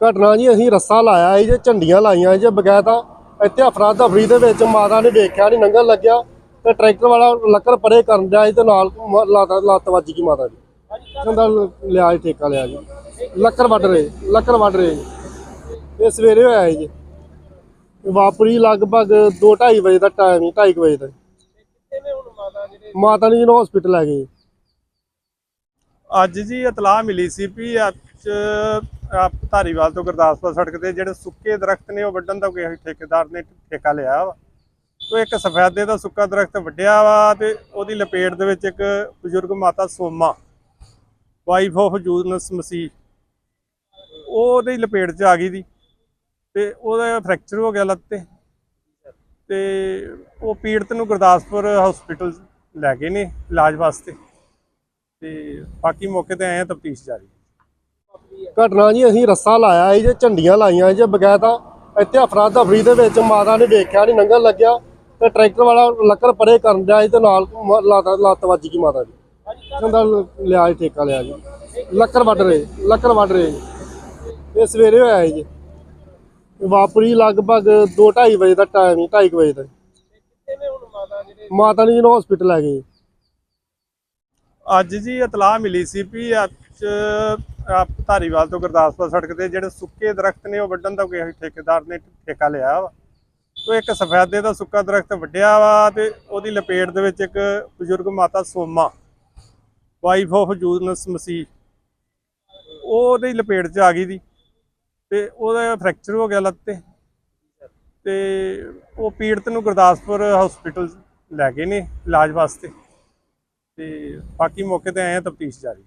ਘਟਨਾ ਜੀ ਅਸੀਂ ਰੱਸਾ ਲਾਇਆ ਸੀ, ਜੇ ਝੰਡੀਆਂ ਲਾਈਆਂ ਸੀ, ਜੇ ਬਗੈਤਾ ਇੱਥੇ ਅਫਰਾ ਤਫਰੀ ਦੇ ਵਿੱਚ ਮਾਤਾ ਨੇ ਵੇਖਿਆ ਨਹੀਂ ਲੰਘਣ ਲੱਗਿਆ ਤੇ ਟਰੈਕਟਰ ਵਾਲਾ ਲੱਕੜ ਪਰੇ ਕਰਨ ਡਿਆ ਸੀ ਤੇ ਨਾਲ ਲੱਤ ਲੱਤ ਵੱਜ ਗਈ ਮਾਤਾ ਦੀ। ਕਹਿੰਦਾ ਲਿਆ ਜੀ, ਠੇਕਾ ਲਿਆ ਜੀ। ਲੱਕੜ ਵੱਢ ਰਹੇ, ਲੱਕੜ ਵੱਢ ਰਹੇ ਜੀ। ਇਹ ਸਵੇਰੇ ਹੋਇਆ ਜੀ। ਵਾਪਰੀ ਲਗਭਗ 2:30 ਵਜੇ ਦਾ ਟਾਈਮ ਹੀ 2:30 ਵਜੇ ਦਾ ਮਾਤਾ ਜੀ ਨੂੰ ਜਿਹਨੂੰ ਹਸਪੀਟਲ ਲੈ ਗਏ ਅੱਜ ਜੀ ਇਤਲਾਹ ਮਿਲੀ ਸੀ ਵੀ ਅੱਜ ਧਾਰੀਵਾਲ ਤੋਂ ਗੁਰਦਾਸਪੁਰ ਸੜਕ ਤੇ ਜਿਹੜੇ ਸੁੱਕੇ ਦਰਖਤ ਨੇ ਉਹ ਵੱਢਣ ਦਾ ਕੋਈ ਠੇਕੇਦਾਰ ਨੇ ਠੇਕਾ ਲਿਆ ਵਾ। ਉਹ ਇੱਕ ਸਫੈਦੇ ਦਾ ਸੁੱਕਾ ਦਰਖਤ ਵੱਢਿਆ ਵਾ ਤੇ ਉਹਦੀ ਲਪੇਟ ਦੇ ਵਿੱਚ ਇੱਕ ਬਜ਼ੁਰਗ ਮਾਤਾ ਸੋਮਾ ਵਾਈਫ ਆਫ ਜੂਨਸ ਮਸੀਹ ਉਹ ਉਹਦੀ ਲਪੇਟ 'ਚ ਆ ਗਈ ਦੀ ਤੇ ਉਹਦਾ ਫ੍ਰੈਕਚਰ ਹੋ ਗਿਆ ਲੱਤ ਤੇ। ਤੇ ਉਹ ਪੀੜਤ ਨੂੰ ਗੁਰਦਾਸਪੁਰ ਹਸਪੀਟਲ ਲੈ ਗਏ ਨੇ ਇਲਾਜ ਵਾਸਤੇ। ਤੇ ਬਾਕੀ ਮੌਕੇ ਤੇ ਆਏ ਆ ਤਫਤੀਸ਼ ਜਾਰੀ। ਘਟਨਾ ਜੀ, ਅਸੀਂ ਰੱਸਾ ਲਾਇਆ ਸੀ ਜੇ, ਝੰਡੀਆਂ ਲਾਈਆਂ ਸੀ ਜੇ ਬਗੈਤਾ ਇੱਥੇ ਅਫਰਾ ਤਫਰੀ ਦੇ ਵਿੱਚ ਮਾਤਾ ਨੇ ਵੇਖਿਆ ਨਹੀਂ ਲੰਘਣ ਲੱਗਿਆ। ਤੇ ਟਰੈਕਟਰ ਵਾਲਾ ਲੱਕੜ ਪਰੇ ਕਰਨ ਡਿਆ ਸੀ ਤੇ ਨਾਲ ਲੱਤ ਵੱਜ ਗਈ ਮਾਤਾ ਦੀ। ਕਹਿੰਦਾ ਲਿਆ ਠੇਕਾ ਲਿਆ ਜੀ। ਲੱਕੜ ਵੱਢ ਰਹੇ, ਲੱਕੜ ਵੱਢ ਰਹੇ। ਇਹ ਸਵੇਰੇ ਹੋਇਆ ਜੀ। ਵਾਪਰੀ ਲਗਭਗ 2:30 ਵਜੇ ਦਾ ਟਾਈਮ ਹੀ 2:30 ਵਜੇ ਦਾ। ਮਾਤਾ ਜੀ ਨੂੰ ਜਿਹਨੂੰ ਹਸਪੀਟਲ ਲੈ ਗਏ। ਅੱਜ ਜੀ ਇਤਲਾਹ ਮਿਲੀ ਸੀ ਵੀ ਅੱਜ ਧਾਰੀਵਾਲ ਤੋਂ ਗੁਰਦਾਸਪੁਰ ਸੜਕ ਤੇ ਜਿਹੜੇ ਸੁੱਕੇ ਦਰਖਤ ਨੇ ਉਹ ਵੱਢਣ ਦਾ ਕੋਈ ਠੇਕੇਦਾਰ ਨੇ ਠੇਕਾ ਲਿਆ ਵਾ। ਉਹ ਇੱਕ ਸਫੈਦੇ ਦਾ ਸੁੱਕਾ ਦਰਖਤ ਵੱਢਿਆ ਵਾ ਤੇ ਉਹਦੀ ਲਪੇਟ ਦੇ ਵਿੱਚ ਇੱਕ ਬਜ਼ੁਰਗ ਮਾਤਾ ਸੋਮਾ ਵਾਈਫ ਆਫ ਜੂਨਸ ਮਸੀਹ। ਉਹ ਉਹਦੀ ਲਪੇਟ 'ਚ ਆ ਗਈ ਦੀ ਤੇ ਉਹਦਾ ਫ੍ਰੈਕਚਰ ਹੋ ਗਿਆ ਲੱਤ ਤੇ। ਤੇ ਉਹ ਪੀੜਤ ਨੂੰ ਗੁਰਦਾਸਪੁਰ ਹਸਪੀਟਲ ਲੈ ਗਏ ਨੇ ਇਲਾਜ ਵਾਸਤੇ। ਤੇ ਬਾਕੀ ਮੌਕੇ ਤੇ ਆਏ ਆ ਤਫਤੀਸ਼ ਜਾਰੀ।